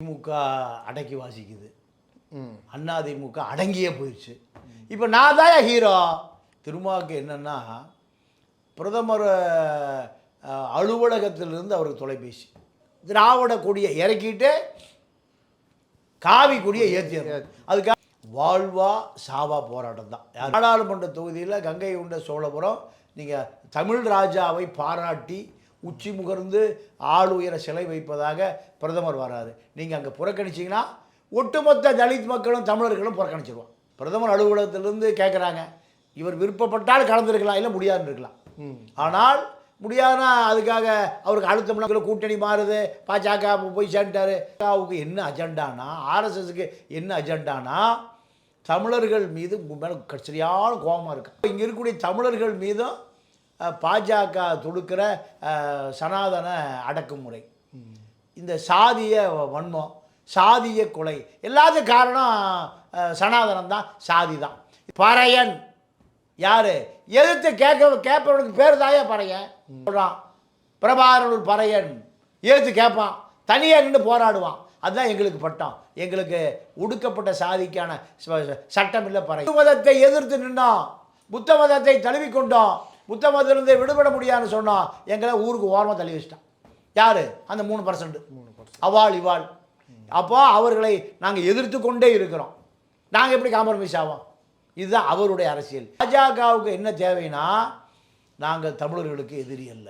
திமுக அடக்கி வாசிக்குது. ம். அதிமுக அடங்கியே போயிடுச்சு. இப்போ நான் தான் ஹீரோ திருமாவுக்கு என்னன்னா பிரதமர் அலுவலகத்திலிருந்து அவருக்கு தொலைபேசி. திராவிட கொடியை இறக்கிட்டு காவி கொடியை ஏற்றிடுறாரு அதுக்காக வாழ்வா சாவா போராட்டம் தான். நாடாளுமன்ற தொகுதியில் கங்கை உண்ட சோழபுரம் நீங்கள் தமிழ் ராஜாவை பாராட்டி உச்சி முகர்ந்து ஆள் உயர சிலை வைப்பதாக பிரதமர் வராரு. நீங்கள் அங்கே புறக்கணிச்சிங்கன்னா ஒட்டுமொத்த தலித் மக்களும் தமிழர்களும் புறக்கணிச்சிருவான் பிரதமர் அலுவலகத்திலிருந்து கேட்குறாங்க இவர் விருப்பப்பட்டால் கலந்துருக்கலாம் இல்லை முடியாதுன்னு இருக்கலாம். ம். ஆனால் முடியாதுன்னா அதுக்காக அவருக்கு அடுத்த கூட்டணி மாறுது. பாஜக போய் சேர்ந்துட்டாரு. பாஜகவுக்கு என்ன அஜெண்டானா ஆர்எஸ்எஸ்க்கு என்ன அஜெண்டானா தமிழர்கள் மீது மேலே சரியான கோபமாக இருக்கு. இங்கே இருக்கக்கூடிய தமிழர்கள் மீதும் பாஜக தொடுக்கிற சனாதன அடக்குமுறை. இந்த சாதிய வன்மம் சாதிய கொலை எல்லாத்துக்கும் காரணம் சனாதனம் தான் சாதி தான். பறையன். யார்? எதிர்த்து கேட்க கேட்பவனுக்கு பேர் தாயா பறையன்? சொல்கிறான் பிரபாகரன் பறையன். எதிர்த்து கேட்பான். தனியாக நின்று போராடுவான். அதுதான் எங்களுக்கு பட்டம். எங்களுக்கு ஒடுக்கப்பட்ட சாதிக்கான சட்டமில்லை சட்டம் இல்லை பறை மதத்தை எதிர்த்து நின்றோம் புத்த மதத்தை தழுவிக்கொண்டோம். புத்த மதத்திலிருந்து விடுபட முடியாதுன்னு சொன்னோம் எங்களை ஊருக்கு ஓரமாக தள்ளி வச்சிட்டான். யாரு? அந்த மூணு பர்சன்ட் அவாள் இவாள். அப்போ அவர்களை நாங்கள் எதிர்த்து கொண்டே இருக்கிறோம். நாங்கள் எப்படி காம்ப்ரமைஸ் ஆவோம்? இதுதான் அவருடைய அரசியல். பாஜகவுக்கு என்ன தேவைன்னா நாங்கள் தமிழர்களுக்கு எதிரி அல்ல.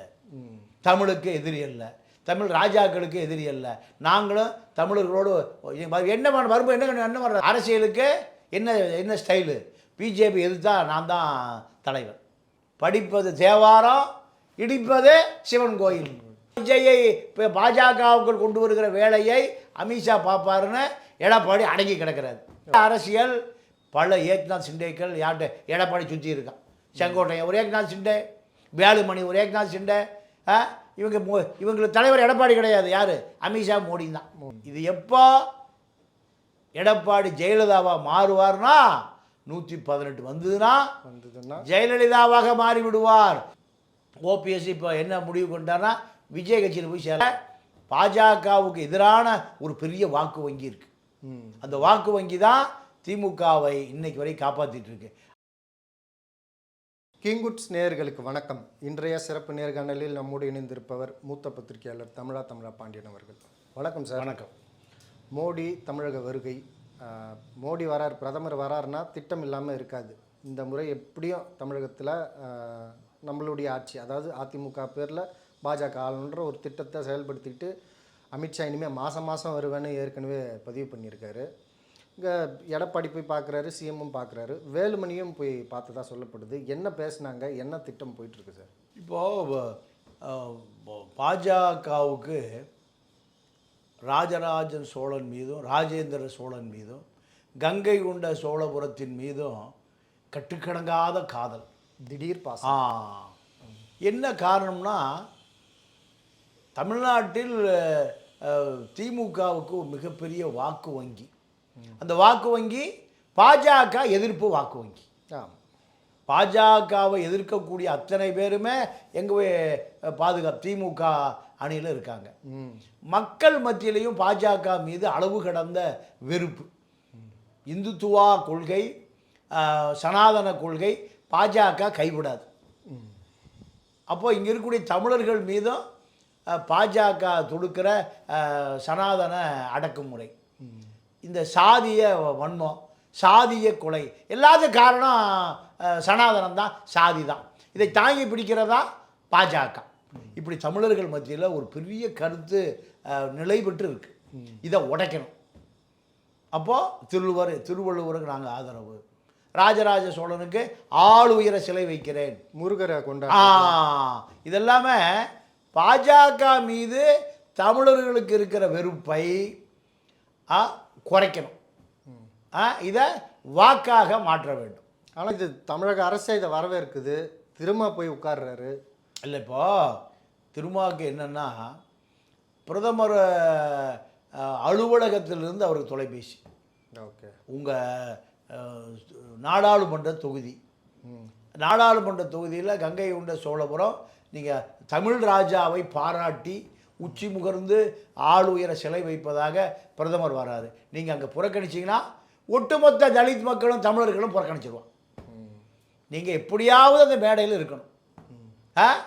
தமிழுக்கு எதிரி அல்ல. தமிழ் ராஜாக்களுக்கு எதிரி அல்ல. நாங்களும் தமிழர்களோடு என்ன வரும்போது என்ன என்ன அரசியலுக்கு என்ன என்ன ஸ்டைலு பிஜேபி எதிர்த்தா நான் தான் தலைவர் படிப்பது தேவாரம் இடிப்பது சிவன் கோயில். விஜயை இப்போ பாஜகவுக்குள் கொண்டு வருகிற வேலையை அமித்ஷா பார்ப்பாருன்னு எடப்பாடி அடங்கி கிடக்கிறாரு. அரசியல் பல ஏக்நாத் சிண்டேக்கள் யார்கிட்ட எடப்பாடி சுற்றி இருக்கான் செங்கோட்டையன் ஒரு ஏக்நாத் சிண்டே வேலுமணி ஒரு ஏக்நாத் சிண்டே இவங்க மோ- இவங்களுக்கு தலைவர் எடப்பாடி கிடையாது. யார்? அமித்ஷா மோடி தான். இது எப்போ எடப்பாடி ஜெயலலிதாவாக மாறுவார்னா நூற்றி பதினெட்டு வந்ததுன்னா வந்ததுன்னா ஜெயலலிதாவாக மாறி விடுவார் ஓபிஎஸ் இப்போ என்ன முடிவு கொண்டார்னா விஜய் கட்சியில் போய் சேர பாஜகவுக்கு எதிரான ஒரு பெரிய வாக்கு வங்கி இருக்கு. ம். அந்த வாக்கு வங்கி தான் திமுகவை இன்னைக்கு வரை இருக்கு. கிங்குட்ஸ் நேயர்களுக்கு வணக்கம். இன்றைய சிறப்பு நேர்காணலில் நம்மோடு இணைந்திருப்பவர் மூத்த பத்திரிகையாளர் தமிழா தமிழா பாண்டியன் அவர்கள். வணக்கம் சார். வணக்கம். மோடி தமிழக வருகை மோடி வரார் பிரதமர் வராருன்னா திட்டம் இல்லாமல் இருக்காது. இந்த முறை எப்படியும் தமிழகத்தில் நம்மளுடைய ஆட்சி அதாவது அதிமுக பேரில் பாஜக ஆளுன்ற ஒரு திட்டத்தை செயல்படுத்திட்டு அமித்ஷா இனிமேல் மாதம் மாதம் வருவேன்னு ஏற்கனவே பதிவு பண்ணியிருக்காரு. இங்கே எடப்பாடி போய் பார்க்குறாரு சிஎம்மும் பார்க்குறாரு வேலுமணியும் போய் பார்த்ததா சொல்லப்படுது. என்ன பேசுனாங்க என்ன திட்டம் போயிட்டுருக்கு சார்? இப்போது பாஜகவுக்கு ராஜராஜன் சோழன் மீதும் ராஜேந்திர சோழன் மீதும் கங்கை கொண்ட சோழபுரத்தின் மீதும் கட்டுக்கடங்காத காதல். திடீர் பாசம். என்ன காரணம்னா தமிழ்நாட்டில் திமுகவுக்கு ஒரு மிகப்பெரிய வாக்கு வங்கி. அந்த வாக்கு வங்கி பாஜக எதிர்ப்பு வாக்கு வங்கி. பாஜகவை எதிர்க்கக்கூடிய அத்தனை பேருமே எங்கள் பாதுகாப்பு திமுக அணியில் இருக்காங்க. மக்கள் மத்தியிலையும் பாஜக மீது அளவு கடந்த வெறுப்பு. இந்துத்துவா கொள்கை சனாதன கொள்கை பாஜக கைவிடாது. அப்போது அப்போ இங்கே இருக்கக்கூடிய தமிழர்கள் மீதும் பாஜக தொடுக்கிற சனாதன அடக்குமுறை. இந்த சாதிய வன்மம் சாதிய கொலை எல்லாத்துக்கும் காரணம் சனாதனம் தான் சாதி தான் இதை தாங்கி பிடிக்கிறதா பாஜக. இப்படி தமிழர்கள் மத்தியில் ஒரு பெரிய கருத்து நிலை பெற்று இருக்கு இதை உடைக்கணும். அப்போது திருவள்ளுவர் திருவள்ளுவருக்கு நாங்கள் ஆதரவு. ராஜராஜ சோழனுக்கு ஆள் உயர சிலை வைக்கிறேன். முருகரை கொண்டா இதெல்லாமே பாஜக மீது தமிழர்களுக்கு இருக்கிற வெறுப்பை குறைக்கணும். இதை வாக்காக மாற்ற வேண்டும். ஆனால் இது தமிழக அரசே இதை வரவேற்குது. திரும்ப போய் உட்கார்றாரு. இல்லை இப்போ திருமாவுக்கு என்னன்னா பிரதமர் அலுவலகத்திலிருந்து அவருக்கு தொலைபேசி. ஓகே. உங்கள் நாடாளுமன்ற தொகுதி. நாடாளுமன்ற தொகுதியில் கங்கை உண்ட சோழபுரம் நீங்கள் தமிழ் ராஜாவை பாராட்டி உச்சி முகர்ந்து ஆள் உயர சிலை வைப்பதாக பிரதமர் வராரு. நீங்கள் அங்கே புறக்கணிச்சீங்கன்னா ஒட்டுமொத்த தலித் மக்களும் தமிழர்களும் புறக்கணிச்சிருவான் நீங்கள் எப்படியாவது அந்த மேடையில் இருக்கணும். ஆ?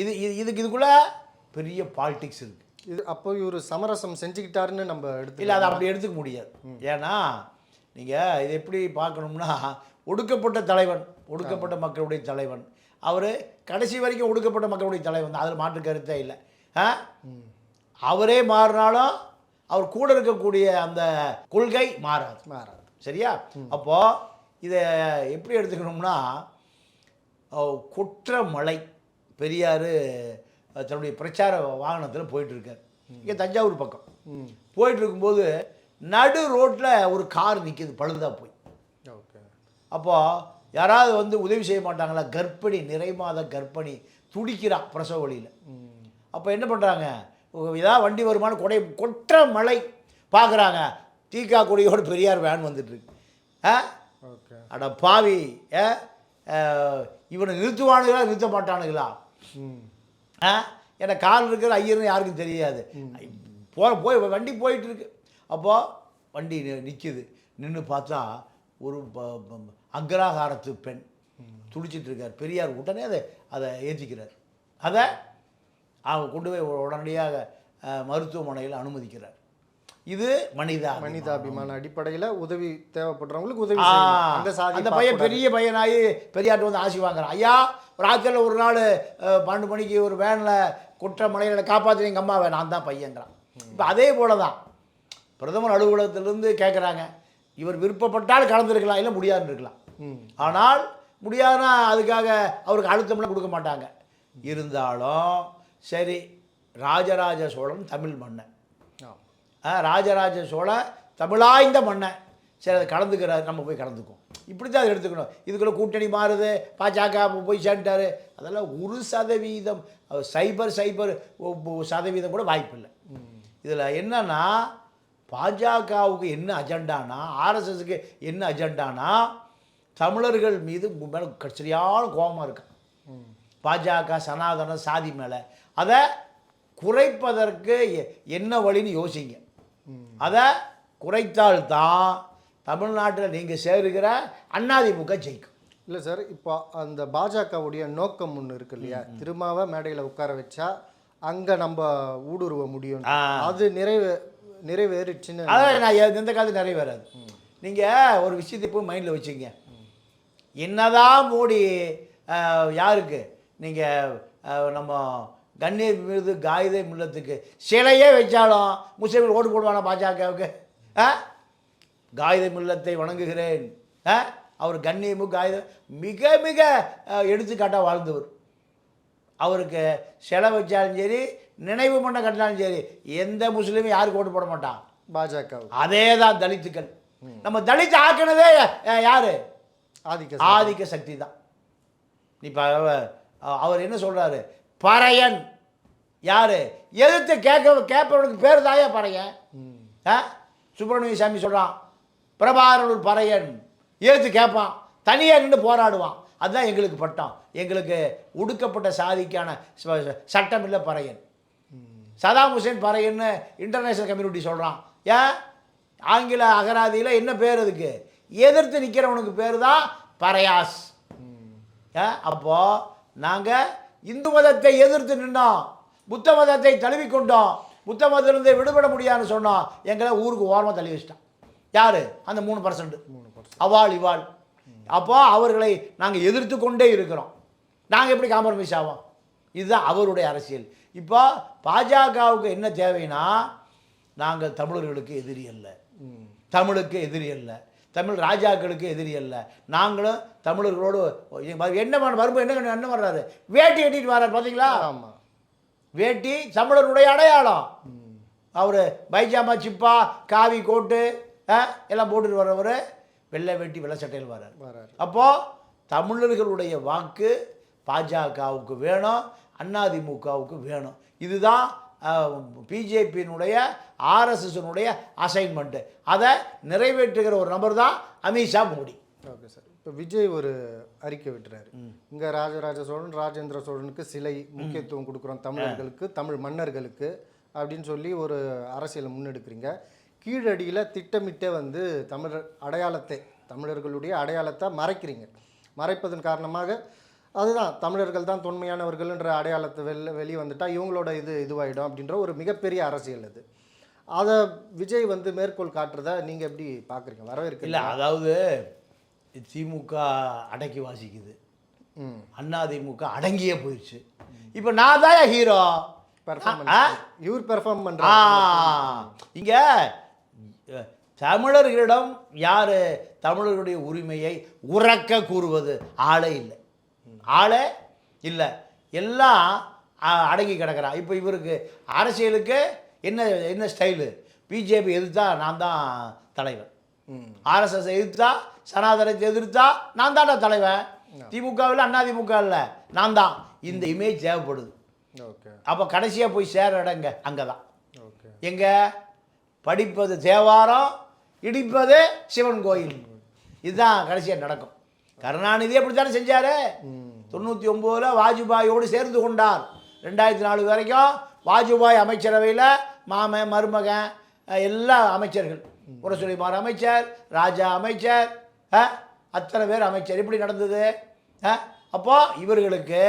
இது இது இதுக்கு இதுக்குள்ளே பெரிய பாலிடிக்ஸ் இருக்குது இது அப்போ இவர் சமரசம் செஞ்சுக்கிட்டாருன்னு நம்ம எடுத்து இல்லை அதை அப்படி எடுத்துக்க முடியாது. ஏன்னா நீங்கள் இது எப்படி பார்க்கணும்னா ஒடுக்கப்பட்ட தலைவன் ஒடுக்கப்பட்ட மக்களுடைய தலைவன். அவர் கடைசி வரைக்கும் ஒடுக்கப்பட்ட மக்களுடைய தலைவன் அதில் மாற்று கருத்தே இல்லை. அவரே மாறினாலும் அவர் கூட இருக்கக்கூடிய அந்த கொள்கை மாறாது. மாறாது. சரியா? அப்போ இதை எப்படி எடுத்துக்கணும்னா குற்ற மலை பெரியார் தன்னுடைய பிரச்சார வாகனத்தில் போயிட்டு இருக்கார் இங்கே தஞ்சாவூர் பக்கம். போயிட்டு இருக்கும்போது நடு ரோட்டில் ஒரு கார் நிற்கிது பழுதா போய். ஓகே. அப்போது யாராவது வந்து உதவி செய்ய மாட்டாங்களா? கர்ப்பிணி நிறைமாத கர்ப்பிணி துடிக்கிறா பிரசவ வழியில். அப்போ என்ன பண்ணுறாங்க ஏதாவது வண்டி வருமானு கொடை கொற்ற மலை பார்க்குறாங்க தீக்கா கொடியோடு பெரியார் வேன் வந்துட்டுருக்கு. ஆ? ஓகே. அட பாவி ஏ? இவனை நிறுத்துவானுங்களா நிறுத்த மாட்டானுங்களா ஆ? ஏன்னா கார் இருக்கிற ஐயர்னு யாருக்கும் தெரியாது. போ போய் வண்டி போயிட்டு இருக்கு அப்போது வண்டி நிற்கிது நின்று பார்த்தா ஒரு ப- அக்ராகாரத்து பெண் துடிச்சிட்டு இருக்கார் பெரியார் உடனே அதை அதை ஏற்றிக்கிறார் அதை அவங்க கொண்டு போய் உடனடியாக மருத்துவமனையில் அனுமதிக்கிறார். இது மனிதா மனிதாபிமான அடிப்படையில் உதவி தேவைப்படுறவங்களுக்கு உதவி அந்த அந்த பையன் பெரிய பையனாகி பெரியார்ட்ட வந்து ஆசி வாங்குறான். ஐயா ஒரு ஆட்களில் ஒரு நாள் பன்னெண்டு மணிக்கு ஒரு வேனில் குற்ற மலையில் காப்பாற்றி எங்கள் அம்மாவை? நான் தான் பையங்கிறான் இப்போ அதே போல தான் பிரதமர் அலுவலகத்திலிருந்து கேட்குறாங்க இவர் விருப்பப்பட்டால் கலந்துருக்கலாம் இல்லை முடியாதுன்னு இருக்கலாம். ஆனால் முடியாதுன்னா அதுக்காக அவருக்கு அழுத்தம்லாம் கொடுக்க மாட்டாங்க. இருந்தாலும் சரி ராஜராஜ சோழன் தமிழ் மன்னன். ராஜராஜ சோழன் தமிழாய்ந்த மன்னன். சரி அதை கலந்துக்கிறார் நம்ம போய் கலந்துக்குவோம். இப்படி தான் அதை எடுத்துக்கணும். இதுக்குள்ளே கூட்டணி மாறுது பாஜக போய் சேர்ந்துட்டாரு. அதெல்லாம் ஒரு சதவீதம் சைபர் சைபர் ஒ- சதவீதம் கூட வாய்ப்பில்லை இதில் என்னன்னா பாஜகவுக்கு என்ன அஜெண்டானா ஆர்எஸ்எஸ்க்கு என்ன அஜெண்டானா தமிழர்கள் மீது மேலே சரியான கோபமாக இருக்கான் பாஜக சனாதன சாதி மேலே. அதை குறைப்பதற்கு எ- என்ன வழின்னு யோசிங்க. அதை குறைத்தால்தான் தமிழ்நாட்டில் நீங்கள் சேருகிற அதிமுக ஜெயிக்கும். இல்லை சார் இப்போ அந்த பாஜகவுடைய நோக்கம் ஒன்று இருக்கு இல்லையா? திருமாவை மேடையில் உட்கார வச்சா அங்கே நம்ம ஊடுருவ முடியும். அது நிறைவே நிறைவேறிச்சுன்னு அதான் நான் எந்த காலத்து நிறைவேறாது. நீங்கள் ஒரு விஷயத்தை போய் மைண்டில் வச்சுங்க என்னதான் மோடி யாருக்கு? நீங்கள் நம்ம கண்ணீர் மீது காகித மில்லத்துக்கு. சிலையே வச்சாலும் முஸ்லீம்கள் ஓட்டு போடுவானா பாஜகவுக்கு? ஆ? காகித மில்லத்தை வணங்குகிறேன். ஆ? அவர் கண்ணியமு காகித மிக மிக எடுத்துக்காட்டாக வாழ்ந்தவர். அவருக்கு சிலை வச்சாலும் சரி நினைவு பண்ண கட்டினாலும் சரி எந்த முஸ்லீமும் யாருக்கு ஓட்டு போட மாட்டான்? பாஜக அதே தான் தலித்துக்கள் நம்ம தலித் ஆக்கினதே யாரு? ஆதிக்க ஆதிக்க சக்தி தான். இப்போ அவர் என்ன சொல்றாரு? பறையன். யாரு? எதிர்த்து கேட்க கேட்பவனுக்கு பேர் தாயா பறையன். ஆ? சுப்பிரமணிய சாமி சொல்கிறான் பிரபாகரனூர் பறையன். எதிர்த்து கேட்பான் தனியாக நின்று போராடுவான். அதுதான் எங்களுக்கு பட்டம். எங்களுக்கு ஒடுக்கப்பட்ட சாதிக்கான சட்டமில்லை சட்டம் இல்லை பறையன். சதாம் ஹுசேன் பறையன்னு இன்டர்நேஷனல் கம்யூனிட்டி சொல்கிறான் ஏன் ஆங்கில அகராதியில் என்ன பேர் அதுக்கு? எதிர்த்து நிற்கிறவனுக்கு பேர் தான் பறையாஸ். ஏன் அப்போது நாங்கள் இந்து மதத்தை எதிர்த்து நின்னோம் புத்த மதத்தை தழுவிக்கொண்டோம் புத்த மதத்திலிருந்து விடுபட முடியாதுன்னு சொன்னோம் எங்களை ஊருக்கு ஓரமாக தள்ளி வச்சிட்டான். யார்? அந்த மூணு பர்சன்ட் மூணு பர்சன்ட் அவாள் இவாள். அப்போ அவர்களை நாங்கள் எதிர்த்து கொண்டே இருக்கிறோம். நாங்கள் எப்படி காம்ப்ரமைஸ் ஆவோம்? இதுதான் அவருடைய அரசியல். இப்போ பாஜகவுக்கு என்ன தேவைன்னா நாங்கள் தமிழர்களுக்கு எதிரி அல்ல. தமிழுக்கு எதிரி அல்ல. தமிழ் ராஜாக்களுக்கு எதிரி அல்ல. நாங்களும் தமிழர்களோடு என்ன பண்ண வரும்போது என்ன என்ன வர்றாரு? வேட்டி கட்டிட்டு வர்றாரு பார்த்தீங்களா ஆமாம் வேட்டி தமிழருடைய அடையாளம். அவர் பைஜாமா சிப்பா காவி கோட்டு எல்லாம் போட்டுட்டு வர்றவர் வெள்ளை வேட்டி வெள்ளை சட்டையில் வர்றாரு. வராரு அப்போது தமிழர்களுடைய வாக்கு பாஜகவுக்கு வேணும் அதிமுகவுக்கு வேணும். இதுதான் பிஜேபியினுடைய ஆர்எஸ்எஸ்னுடைய அசைன்மெண்ட்டு அதை நிறைவேற்றுகிற ஒரு நபர் தான் அமித்ஷா மோடி. Okay sir. இப்போ விஜய் ஒரு அறிக்கை விட்டுறாரு. இங்கே ராஜராஜ சோழன் ராஜேந்திர சோழனுக்கு சிலை முக்கியத்துவம் கொடுக்குறோம் தமிழர்களுக்கு தமிழ் மன்னர்களுக்கு அப்படின்னு சொல்லி ஒரு அரசியலை முன்னெடுக்கிறீங்க. கீழடியில் திட்டமிட்டே வந்து தமிழர் அடையாளத்தை தமிழர்களுடைய அடையாளத்தை மறைக்கிறீங்க. மறைப்பதன் காரணமாக அதுதான் தமிழர்கள் தான் தொன்மையானவர்கள்ன்ற அடையாளத்தை வெளில வெளியே வந்துட்டா இவங்களோட இது இதுவாயிடும் அப்படின்ற ஒரு மிகப்பெரிய அரசியல் அது. அதை விஜய் வந்து மேற்கோள் காட்டுறத நீங்கள் எப்படி பார்க்குறீங்க வரவேற்க இல்லை அதாவது திமுக அடக்கி வாசிக்குது. ம். அதிமுக அடங்கியே போயிடுச்சு. இப்போ நான் தான் ஹீரோ இவர் பெர்ஃபார்ம் ஆ. பண்ணுறாங்க இங்க தமிழர்களிடம் யாரு தமிழர்களுடைய உரிமையை உறக்க கூறுவது? ஆளே இல்லை. ஆளே இல்லை. எல்லாம் அடங்கி கிடக்கிறான் இப்போ இவருக்கு அரசியலுக்கு என்ன என்ன ஸ்டைலு? பிஜேபி எதிர்த்தா நான் தான் தலைவன். ஆர்எஸ்எஸ் எதிர்த்தா சனாதனத்தை எதிர்த்தா நான் தான்டா தலைவன். திமுகவில் அதிமுக இல்லை. நான் தான். இந்த இமேஜ் தேவைப்படுது. ஓகே. அப்போ கடைசியாக போய் சேர இடங்க அங்கே தான் ஓகே. எங்க? படிப்பது தேவாரம் இடிப்பது சிவன் கோயில். இதுதான் கடைசியாக நடக்கும். கருணாநிதி அப்படித்தானே செஞ்சாரு? தொண்ணூற்றி ஒம்போதில் வாஜ்பாயோடு சேர்ந்து கொண்டார். ரெண்டாயிரத்தி நாலு வரைக்கும் வாஜ்பாய் அமைச்சரவையில் மாமன் மருமகன் எல்லா அமைச்சர்கள். முரசொலிமார் அமைச்சர் ராஜா அமைச்சர் அத்தனை பேர் அமைச்சர். எப்படி நடந்தது அஹ், அப்போ இவர்களுக்கு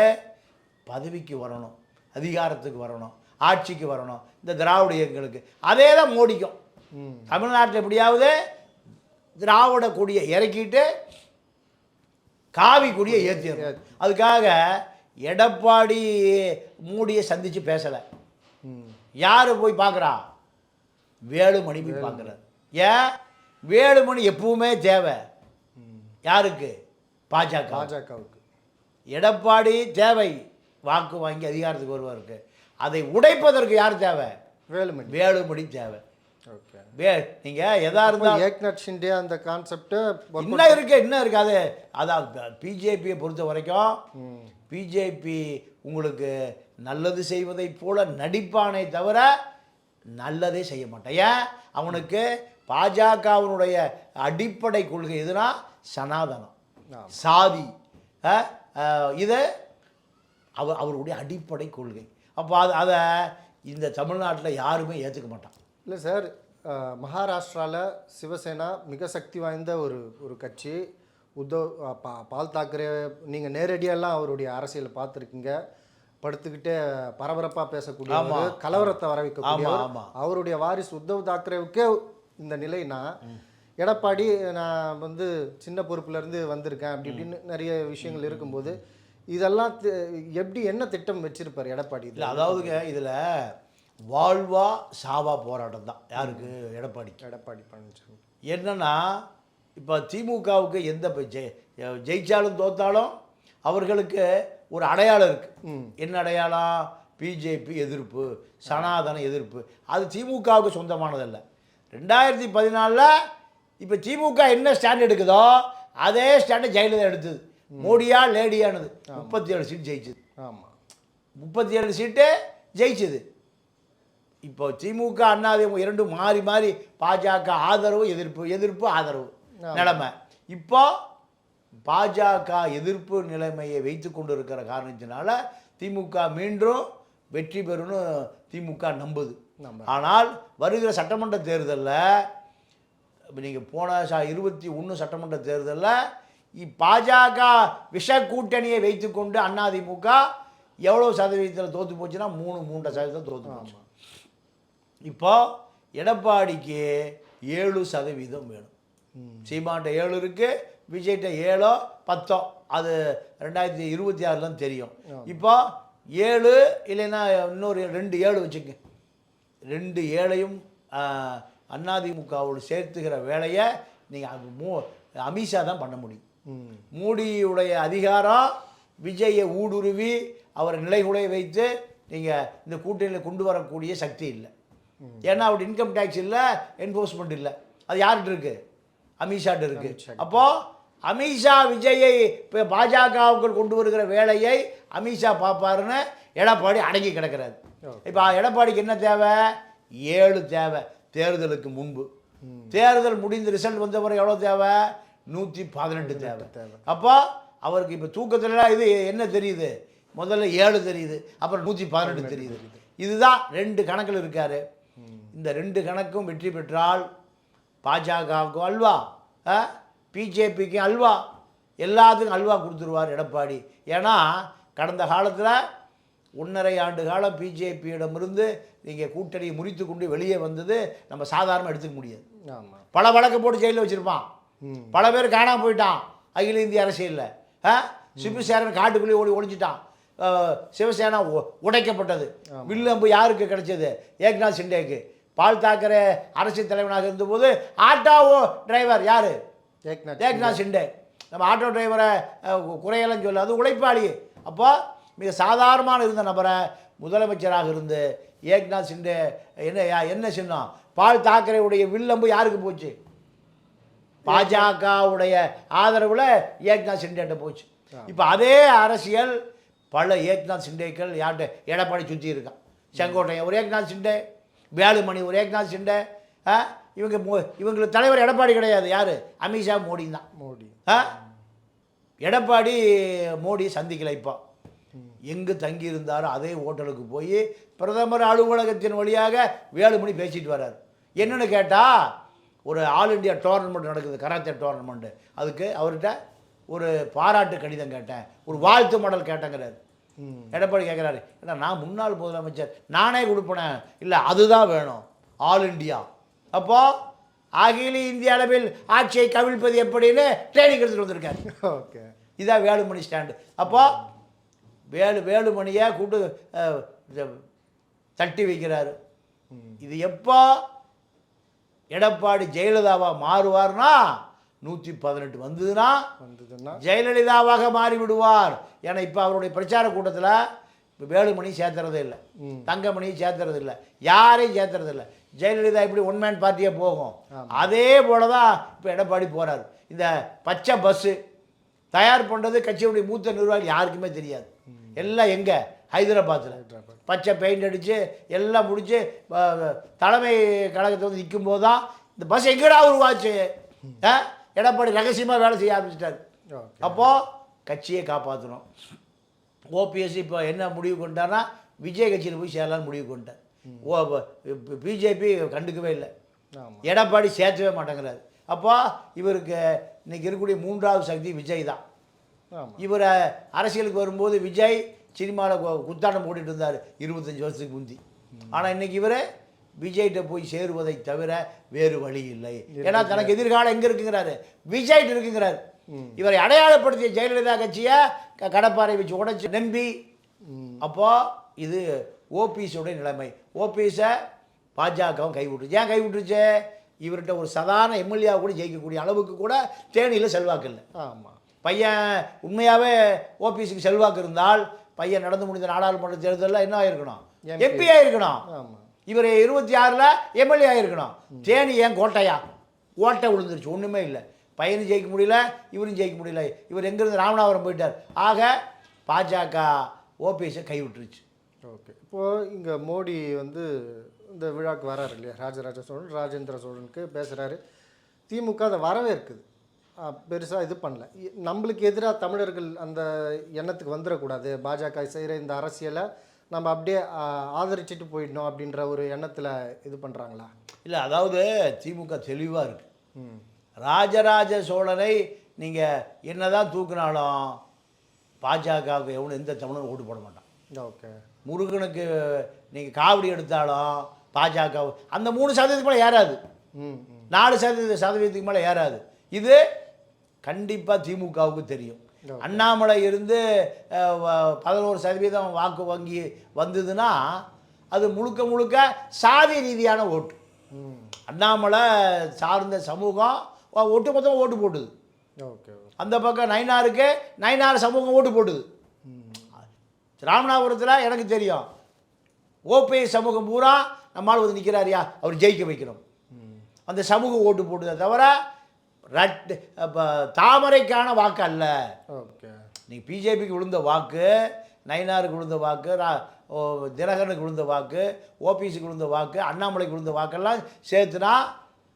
பதவிக்கு வரணும் அதிகாரத்துக்கு வரணும் ஆட்சிக்கு வரணும் இந்த திராவிட இயக்கங்களுக்கு. அதே தான் மோடிக்கும் தமிழ்நாட்டில் எப்படியாவது திராவிட கொடியை இறக்கிட்டு காவி கொடியை ஏற்றிடணும் அதுக்காக எடப்பாடி மூடியை சந்தித்து பேசலை. யார் போய் பார்க்குறா வேலுமணி போய் பார்க்குறாரு ஏன்? வேலுமணி எப்பவுமே தேவை. யாருக்கு? பாஜக பாஜகவுக்கு. எடப்பாடி தேவை. வாக்கு வாங்கி அதிகாரத்துக்கு வருவாருக்கு. அதை உடைப்பதற்கு யார் தேவை? வேலுமணி. வேலுமணி தேவை. வே நீங்கள் எதா இருந்தாலும் ஏக்நாத் ஷிண்டே அந்த கான்செப்டை இன்னும் இருக்கு இன்னும் இருக்கு. அது அதான் பிஜேபியை பொறுத்த வரைக்கும் பிஜேபி உங்களுக்கு நல்லது செய்வதைப் போல நடிப்பானே தவிர நல்லதே செய்ய மாட்டான். ஏன்? அவனுக்கு பாஜகவினுடைய அடிப்படை கொள்கை எதுனா சனாதனம். சாதி. இது அவர் அவருடைய அடிப்படை கொள்கை. அப்போ அது அதை இந்த தமிழ்நாட்டில் யாருமே ஏற்றுக்க மாட்டான். இல்லை சார் மகாராஷ்டிராவில் சிவசேனா மிக சக்தி வாய்ந்த ஒரு ஒரு கட்சி. உத்தவ் பா பால் தாக்கரே நீங்கள் நேரடியெல்லாம் அவருடைய அரசியலை பார்த்துருக்கீங்க. படுத்துக்கிட்டே பரபரப்பாக பேசக்கூடிய கலவரத்தை வர வைக்கக்கூடிய ஆமா, ஒரு- ஆமா. அவருடைய வாரிசு உத்தவ் தாக்கரேவுக்கே இந்த நிலைனா எடப்பாடி நான் வந்து சின்ன பொறுப்புல இருந்து வந்திருக்கேன் அப்படி இப்படின்னு நிறைய விஷயங்கள் இருக்கும்போது இதெல்லாம் எப்படி என்ன திட்டம் வச்சிருப்பார் எடப்பாடி? இல்லை அதாவதுங்க இதில் வாழ்வா சாவா போராட்டம் தான் யாருக்கு எடப்பாடிக்கு. எடப்பாடி பழனிசாமி. என்னன்னா இப்போ திமுகவுக்கு எந்த ஜெய் ஜெயிச்சாலும் தோத்தாலும் அவர்களுக்கு ஒரு அடையாளம் இருக்குது என்ன அடையாளம்? பிஜேபி எதிர்ப்பு சனாதன எதிர்ப்பு. அது திமுகவுக்கு சொந்தமானதல்ல. ரெண்டாயிரத்தி பதினாலில் இப்போ திமுக என்ன ஸ்டாண்ட் எடுக்குதோ அதே ஸ்டாண்டு ஜெயலலிதா எடுத்தது. மோடியா லேடியானது. முப்பத்தி ஏழு சீட் ஜெயிச்சது. ஆமாம் முப்பத்தி ஏழு சீட்டு ஜெயிச்சது. இப்போ திமுக அதிமுக இரண்டும் மாறி மாறி பாஜக ஆதரவு எதிர்ப்பு எதிர்ப்பு ஆதரவு நிலைமை. இப்போ பாஜக எதிர்ப்பு நிலைமையை வைத்து கொண்டு இருக்கிற காரணத்தினால திமுக மீண்டும் வெற்றி பெறும்னு திமுக நம்புது. ஆனால் வருகிற சட்டமன்ற தேர்தலில் நீங்கள் போன ச இருபத்தி ஒன்று சட்டமன்ற தேர்தலில் பாஜக விஷ கூட்டணியை வைத்துக்கொண்டு அதிமுக எவ்வளோ சதவீதத்தில் தோற்று போச்சுன்னா மூணு மூன்றரை சதவீதம் தோற்று போச்சு. இப்போ எடப்பாடிக்கு ஏழு சதவீதம் வேணும். சீமான்ட்ட ஏழு இருக்கு விஜய்கிட்ட ஏழோ பத்தோ. அது ரெண்டாயிரத்தி இருபத்தி ஆறுலாம் தெரியும். இப்போ ஏழு இல்லைன்னா இன்னொரு ரெண்டு ஏழு வச்சுக்க ரெண்டு ஏழையும் அதிமுகவோடு சேர்த்துக்கிற வேலையை நீங்கள் மூ அமித்ஷா தான் பண்ண முடியும். மோடியுடைய அதிகாரம் விஜயை ஊடுருவி அவரை நிலைகுலைய வைத்து நீங்கள் இந்த கூட்டணியில் கொண்டு வரக்கூடிய சக்தி இல்லை. ஏன்னா அவர் இன்கம் டேக்ஸ் இல்லை என்ஃபோர்ஸ்மெண்ட் இல்லை. அது யார்கிட்ட இருக்கு? அமித்ஷாட்ட இருக்கு. அப்போ அமித்ஷா விஜயை இப்போ பாஜகவுக்கு கொண்டு வருகிற வேலையை அமித்ஷா பார்ப்பாருன்னு எடப்பாடி அடங்கி கிடக்கிறாரு. இப்போ எடப்பாடிக்கு என்ன தேவை? ஏழு தேவை. தேர்தலுக்கு முன்பு. தேர்தல் முடிந்து ரிசல்ட் வந்த பிறகு எவ்வளோ தேவை? நூற்றி பதினெட்டு தேவை. தேவை. அப்போ அவருக்கு இப்போ தூக்கத்துலலாம் இது என்ன தெரியுது? முதல்ல ஏழு தெரியுது. அப்புறம் நூற்றி பதினெட்டு தெரியுது. இதுதான் ரெண்டு கணக்கில் இருக்காரு. இந்த ரெண்டு கணக்கும் வெற்றி பெற்றால் பாஜகவுக்கும் அல்வா பிஜேபிக்கும் அல்வா. எல்லாத்துக்கும் அல்வா கொடுத்துருவார் எடப்பாடி. ஏன்னா கடந்த காலத்தில் ஒன்றரை ஆண்டு காலம் பிஜேபியிடமிருந்து நீங்கள் கூட்டணியை முறித்து கொண்டு வெளியே வந்தது நம்ம சாதாரணமாக எடுத்துக்க முடியாது. பல வழக்கு போட்டு ஜெயிலில் வச்சுருப்பான். பல பேர் காணாம போயிட்டான். அகில இந்திய அரசியலில் ஆ? சிவசேனன் காட்டுக்குள்ளேயே ஓடி ஒளிஞ்சிட்டான். அஹ், சிவசேனா உடைக்கப்பட்டது. வில்லம்பு யாருக்கு கிடைச்சது? ஏக்நாத் சிண்டேக்கு பால் தாக்கரே அரசியல் தலைவனாக இருந்தபோது ஆட்டோ டிரைவர் யார்? ஏக்நாத் ஏக்நாத் சிண்டே நம்ம ஆட்டோ டிரைவரை குறையெல்லாம் சொல்ல அது உழைப்பாளி. அப்போ மிக சாதாரணமான இருந்த நபரை முதலமைச்சராக இருந்து ஏக்நாத் சிண்டே என்ன என்ன சின்னம்? பால் தாக்கரேவுடைய வில்லம்பு யாருக்கு போச்சு? பாஜகவுடைய ஆதரவில் ஏக்நாத் சிண்டேட்ட போச்சு. இப்போ அதே அரசியல் பல ஏக்நாத் சிண்டேக்கள் யார்கிட்ட? எடப்பாடி சுற்றி இருக்கான் செங்கோட்டையன் ஒரு ஏக்நாத் சிண்டே வேலுமணி ஒரு ஏக்நாத் சிண்டே ஆ? இவங்க மோ- இவங்களுக்கு தலைவர் எடப்பாடி கிடையாது. யார்? அமித்ஷா மோடி தான். மோடி. ஆ? எடப்பாடி மோடி சந்திக்கல இப்போ. எங்கு தங்கி இருந்தாரோ அதே ஹோட்டலுக்கு போய் பிரதமர் அலுவலகத்தின் வழியாக வேலுமணி பேசிட்டு வர்றார். என்னன்னு கேட்டால் ஒரு ஆல் இண்டியா டோர்னமெண்ட் நடக்குது கராத்தே டோர்னமெண்ட்டு அதுக்கு அவர்கிட்ட ஒரு பாராட்டு கடிதம் கேட்டேன். ஒரு வாழ்த்து மடல் கேட்டேங்கிறாரு. ம் எடப்பாடி கேட்குறாரு ஏன்னா நான் முன்னாள் முதலமைச்சர் நானே கொடுப்பேனேன். இல்லை அதுதான் வேணும். All India. அப்போ அகில இந்திய அளவில் ஆட்சியை கவிழ்ப்பது எப்படின்னு ட்ரைனிங் எடுத்துட்டு வந்திருக்காரு. ஓகே. இதான் வேலுமணி ஸ்டாண்டு அப்போ வேலு வேலுமணியை கூட்டு இத- தட்டி வைக்கிறாரு. இது எப்போ எடப்பாடி ஜெயலலிதாவா மாறுவார்னா நூற்றி பதினெட்டு வந்ததுன்னா வந்ததுன்னா ஜெயலலிதாவாக மாறி விடுவார் ஏன்னா இப்போ அவருடைய பிரச்சார கூட்டத்தில் இப்போ வேலுமணி சேர்த்துறதே இல்லை. தங்கமணி சேர்த்துறது இல்லை. யாரையும் சேர்த்துறது இல்லை. ஜெயலலிதா இப்படி ஒன் மேன் பார்ட்டியே போகும். அதே போல தான் இப்போ எடப்பாடி போகிறார் இந்த பச்சை பஸ்ஸு தயார் பண்ணுறது கட்சியுடைய மூத்த நிர்வாகி யாருக்குமே தெரியாது. எல்லாம் எங்கே? ஹைதராபாத்தில் ஹைதராபாத். பச்சை பெயிண்ட் அடித்து எல்லாம் முடிச்சு அஹ், தலைமை கழகத்தை வந்து நிற்கும் போது தான் இந்த பஸ் எங்கடா உருவாச்சு? ஆ? எடப்பாடி ரகசியமாக வேலை செய்ய ஆரம்பிச்சிட்டாரு. அப்போது கட்சியை காப்பாற்றணும் ஓபிஎஸ் இப்போ என்ன முடிவு கொண்டார்னா விஜய் கட்சியில் போய் சேரலான்னு முடிவு கொண்டார் ஓ பிஜேபி கண்டுக்கவே இல்லை. எடப்பாடி சேர்த்தவே மாட்டேங்கிறாரு. அப்போ இவருக்கு இன்னைக்கு இருக்கக்கூடிய மூன்றாவது சக்தி விஜய் தான். இவர் அரசியலுக்கு வரும்போது விஜய் சினிமாவில் குத்தாட்டம் போட்டுட்டு இருந்தார். இருபத்தஞ்சி வருஷத்துக்கு முந்தி. ஆனால் இன்னைக்கு இவர் விஜய்கிட்ட போய் சேருவதை தவிர வேறு வழி இல்லை. ஏன்னா தனக்கு எதிர்காலம் எங்கே இருக்குங்கிறாரு? விஜய்கிட்ட இருக்குங்கிறாரு. இவரை அடையாளப்படுத்திய ஜெயலலிதா கட்சியை க- கடப்பாரை வச்சு உடைச்சு நம்பி ம். அப்போ இது ஓபிஎஸோட நிலைமை. ஓபிஎஸை பாஜகவும் கைவிட்டுச்சு ஏன் கைவிட்டுருச்சு? இவர்கிட்ட ஒரு சாதாரண எம்எல்ஏ கூட ஜெயிக்கக்கூடிய அளவுக்கு கூட தேனியில் செல்வாக்கு இல்லை. ஆமாம் பையன் உண்மையாகவே ஓபிஎஸ்க்கு செல்வாக்கு இருந்தால் பையன் நடந்து முடிந்த நாடாளுமன்ற தேர்தலில் என்ன ஆயிருக்கணும். எம்பி. ஆயிருக்கணும். ஆமாம் இவர் இருபத்தி ஆறில் எம்எல்ஏ ஆகிருக்கணும் தேனி ஏன் கோட்டையா? கோட்டை விழுந்துருச்சு ஒன்றுமே இல்லை. பையனும் ஜெயிக்க முடியல இவரும் ஜெயிக்க முடியல. இவர் எங்கேருந்து ராமநாதபுரம் போயிட்டார். ஆக பாஜக ஓபிஎஸை கைவிட்டுருச்சு. ஓகே. இப்போது இங்கே மோடி வந்து இந்த விழாக்கு வராரு இல்லையா? ராஜராஜ சோழன் ராஜேந்திர சோழனுக்கு பேசுகிறாரு திமுக அதை வரவேற்குது. பெருசாக இது பண்ணல. இ- நம்மளுக்கு எதிராக தமிழர்கள் அந்த எண்ணத்துக்கு வந்துடக்கூடாது பாஜக செய்கிற இந்த அரசியலை நம்ம அப்படியே ஆதரிச்சிட்டு போயிடணும் அப்படின்ற ஒரு எண்ணத்தில் இது பண்ணுறாங்களா இல்லை அதாவது திமுக தெளிவாக இருக்கு. ம். ராஜராஜ சோழனை நீங்கள் என்னதான் தூக்குனாலும் பாஜகவுக்கு எவனும் எந்த தமிழனும் ஓட்டு போட மாட்டான். ஓகே. முருகனுக்கு நீங்கள் காவடி எடுத்தாலும் பாஜக அந்த மூணு சதவீதத்துக்கு மேலே ஏறாது. நாலு சதவீத சதவீதத்துக்கு மேலே ஏறாது. இது கண்டிப்பாக திமுகவுக்கு தெரியும். அண்ணாமலை இருந்து பதினோரு சதவீதம் வாக்கு வங்கி வந்ததுன்னா அது முழுக்க முழுக்க சாதி ரீதியான ஓட்டு. அண்ணாமலை சார்ந்த சமூகம் ஒட்டு மொத்தமாக ஓட்டு போட்டுது. ஓகே அந்த பக்கம் நைனாருக்கு நைனார் சமூகம் ஓட்டு போட்டுது. ராமநாதபுரத்தில் எனக்கு தெரியும். ஓபிஎஸ் சமூகம் பூரா நம்மால் வந்து நிற்கிறாரியா அவர் ஜெயிக்க வைக்கணும். அந்த சமூகம் ஓட்டு போட்டுதே தவிர தாமரைக்கான வாக்கு அல்ல. நீங்கள் பிஜேபிக்கு விழுந்த வாக்கு நயினாருக்கு விழுந்த வாக்கு ரா தினகரனுக்கு விழுந்த வாக்கு ஓபிஎஸ்க்கு விழுந்த வாக்கு அண்ணாமலைக்கு விழுந்த வாக்கெல்லாம் சேர்த்துனா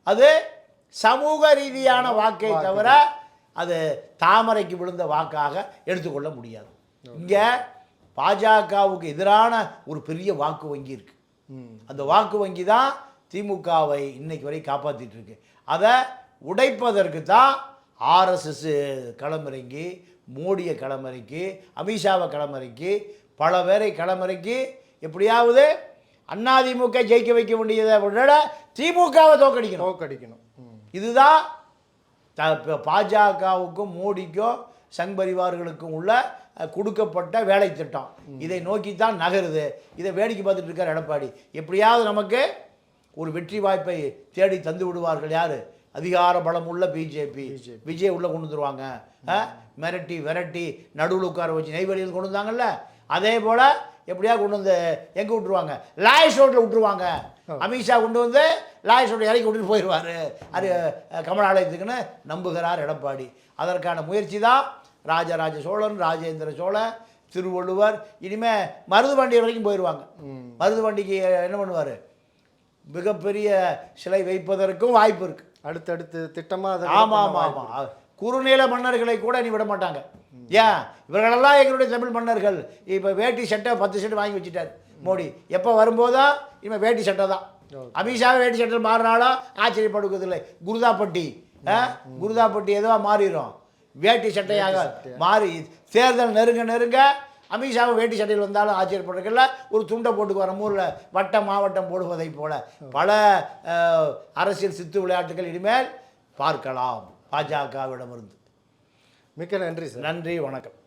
அது சமூக ரீதியான வாக்கை தவிர அது தாமரைக்கு விழுந்த வாக்காக எடுத்துக்கொள்ள முடியாது. இங்கே பாஜகவுக்கு எதிரான ஒரு பெரிய வாக்கு வங்கி இருக்கு. ம். அந்த வாக்கு வங்கி தான் திமுகவை இன்னைக்கு வரை காப்பாற்றிட்டு இருக்கு. அதை உடைப்பதற்கு தான் ஆர்எஸ்எஸ் களமிறங்கி மோடியை களமிறக்கி அமித்ஷாவை களமிறக்கி பல பேரை களமிறக்கி எப்படியாவது அதிமுக ஜெயிக்க வைக்க வேண்டியதை விட திமுகவை தோக்கடிக்கணும் தோக்கடிக்கணும் இதுதான் த- பாஜகவுக்கும் மோடிக்கும் சங் பரிவார்களுக்கும் உள்ள கொடுக்கப்பட்ட வேலை திட்டம். இதை நோக்கி தான் நகருது. இதை வேடிக்கை பார்த்துட்டு இருக்கார் எடப்பாடி. எப்படியாவது நமக்கு ஒரு வெற்றி வாய்ப்பை தேடி தந்து விடுவார்கள் யார்? அதிகார பலம் உள்ள பிஜேபி விஜய் உள்ளே கொண்டு வந்துருவாங்க. மிரட்டி விரட்டி நடுவில் உட்கார வச்சு நெய்வேலியில் கொண்டு வந்தாங்கல்ல? அதே போல் எப்படியா கொண்டு வந்து எங்கே விட்டுருவாங்க? லாயஸ் ரோட்டில் விட்டுருவாங்க. அமித்ஷா கொண்டு வந்து லாயஸ் ரோட்டில் இறக்கி விட்டுட்டு போயிடுவார் அது கமலாலயத்துக்குன்னு நம்புகிறார் எடப்பாடி. அதற்கான முயற்சி தான் ராஜராஜ சோழன் ராஜேந்திர சோழன் திருவள்ளுவர். இனிமே மருதுவண்டி வரைக்கும் போயிடுவாங்க மருதுவண்டிக்கு என்ன பண்ணுவார்? மிகப்பெரிய சிலை வைப்பதற்கும் வாய்ப்பு இருக்குது அடுத்தடுத்து திட்டமாக அதை ஆமாம் ஆமாம் ஆமாம் குறுநில மன்னர்களை கூட நீ விட மாட்டாங்க. ஏன்? இவர்களெல்லாம் எங்களுடைய தமிழ் மன்னர்கள். இப்போ வேட்டி சட்டை பத்து சட்டை வாங்கி வச்சுட்டார் மோடி. எப்போ வரும்போதோ? இனிமேல் வேட்டி சட்டை தான். அமித்ஷாவே வேட்டி சட்டை மாறினாலும் ஆச்சரியப்படுவதில்லை. குருதாப்பட்டி? குருதாப்பட்டி ஏதோ மாறிடும் வேட்டி சட்டையாக மாறி தேர்தல் நெருங்க நெருங்க அமித்ஷாவும் வேட்டி சட்டையில் வந்தாலும் ஆச்சரியப்படுறதுல ஒரு துண்டை போட்டுக்கு வர ஊரில் வட்டம் மாவட்டம் போடுவதைப் போல. பல அரசியல் சித்து விளையாட்டுகள் இனிமேல் பார்க்கலாம். பாஜகவிடமிருந்து. மிக்க நன்றி சார். நன்றி வணக்கம்.